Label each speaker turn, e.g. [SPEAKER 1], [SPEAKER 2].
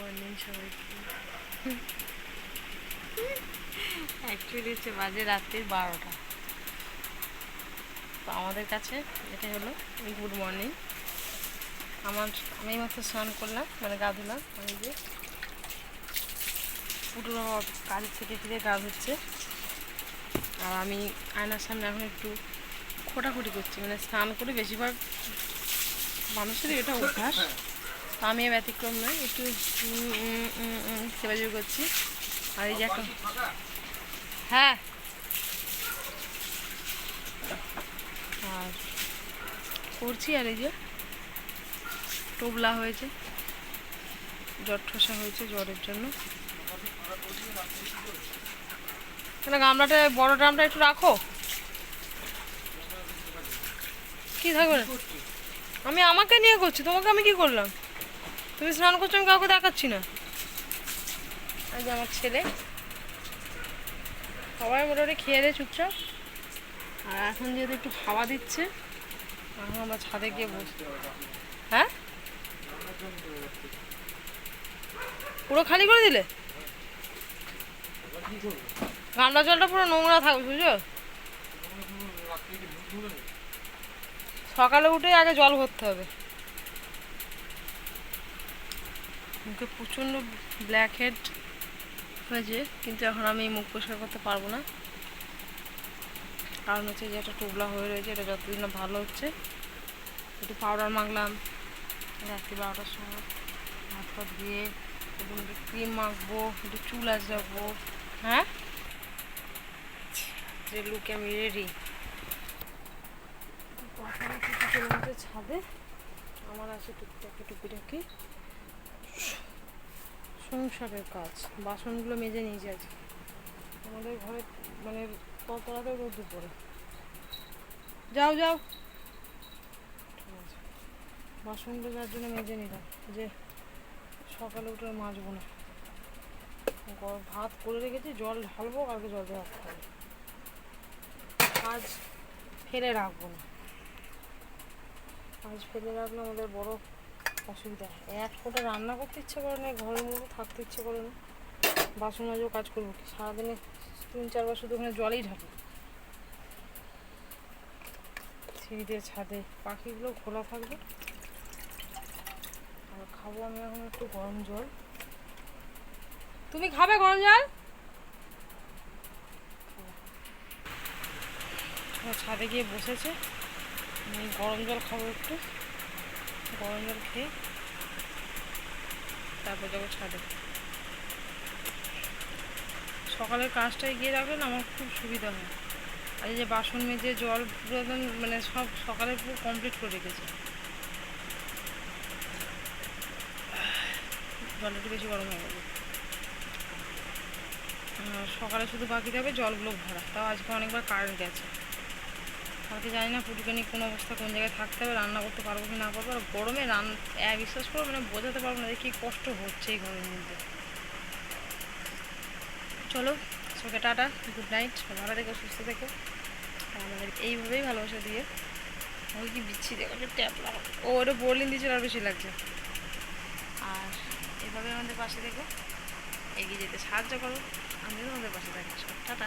[SPEAKER 1] Morning সবাইকে actually হচ্ছে বাজে রাত্রির বারোটা। তো আমাদের কাছে এটা হলো গুড মর্নিং আমার, আমি মাত্র স্নান করলাম মানে গা ধুলাম, আমি যে পুটুর কাজের থেকে ফিরে গা ধুচ্ছে। আর আমি আয়নার সামনে এখন একটু খোটাখুটি করছি মানে স্নান করে বেশিরভাগ মানুষেরই এটা অভ্যাস। আমি ব্যতিক্রম নয় একটু সেবাজুবি করছি। আর এই যে হ্যাঁ। আর করছি আর এই যে টোবলা হয়েছে, জ্বর ঠোসা হয়েছে জ্বরের জন্য। কেন গামলাটা, বড় ড্রামটা একটু রাখো। কি থাকবে? আমি আমাকে নিয়ে করছি, তোমাকে আমি কি করলাম? তুমি স্নান করছ, আমি কাউকে দেখাচ্ছি না। যে আমার ছেলে। সবাই মোটামুটি খেয়ে দেয় চুপচাপ। আর এখন যেহেতু একটু হাওয়া দিচ্ছে, এখন আমরা ছাদে গিয়ে বসি। হ্যাঁ? পুরো খালি করে দিলে? গামলা জলটা পুরো নোংরা থাকবে, বুঝছ? সকালে উঠে আগে জল ভরতে হবে। মুখে প্রচণ্ড ব্ল্যাক হেড হয়েছে, কিন্তু এখন আমি মুখ পরিষ্কার করতে পারব না। কারণ হচ্ছে যে একটা টুবলা হয়ে রয়েছে, এটা যতদিন না ভালো হচ্ছে। একটু পাউডার মাখলাম, রাত্রি বারোটার সময়। হাত ফাত দিয়ে একটু একটু ক্রিম মাখবো, একটু চুল আঁচড়াবো হ্যাঁ? যে লুকে আমি রেডি ছাদে। আমার আছে টুকটাকি টুকিটাকি সংসারের কাজ। বাসনগুলো মেজে নিয়েছি আজকে। আমাদের ঘরে মানে কতলাতে রোদ উপরে যাও যাও। বাসনগুলো যার জন্য মেজে নিলাম। যে সকালে উঠে মাজবো না। ভাত করে রেখেছি, জল ঢালবো, কালকে জল রাখতে হবে আজ ফেলে রাখব না। আজ ফেলে রাখলে আমাদের বড় অসুবিধা। এক ফোঁটা রান্না করতে ইচ্ছে করে না, ঘরের মধ্যে থাকতে ইচ্ছে করে না। বাসন মাজেও কাজ করব সারাদিনে তিন চারবার শুধু ওখানে জলেই ঢালি সিঁড়ি দিয়ে, ছাদে। পাখিগুলো খোলা থাকবে। আর খাব আমি এখন একটু গরম জল। তুমি খাবে গরম জল? ছাদে গিয়ে বসেছে। গরম জল খাব একটু। গরম জল খেয়ে তারপর যাব ছাদে। সকালের কাজটা এগিয়ে রাখলে না আমার খুব সুবিধা হয়। আর এই যে বাসন মেজে জল মানে সব সকালে পুরো কমপ্লিট করে রেখেছে। জলটা একটু বেশি গরম হয়ে আর সকালে শুধু বাকি থাকবে জলগুলো ভরা। তাও আজকে অনেকবার কারেন্ট গেছে। কালকে জানি না পুটুকানি কোন অবস্থা, কোন জায়গায় থাকতে হবে, রান্না করতে পারব কি না পারব, আর গরমে রান বিশ্বাস করব মানে বোঝাতে পারব না যে কী কষ্ট হচ্ছে এই গরমের মধ্যে। চলো ওকে টাটা, গুড নাইট ভালো থেকো, সুস্থ থেকো আমাদের এইভাবেই ভালোবাসা দিয়ে, ওই কি বিচ্ছি দেখো ট্যাপ লাগাবো। ও, ওটা বোরলিন দিয়েছিল আর বেশি লাগছে। আর এভাবে আমাদের পাশে দেখো এগিয়ে যেতে সাহায্য করো, আমিও আমাদের পাশে থাকি সব টাটা।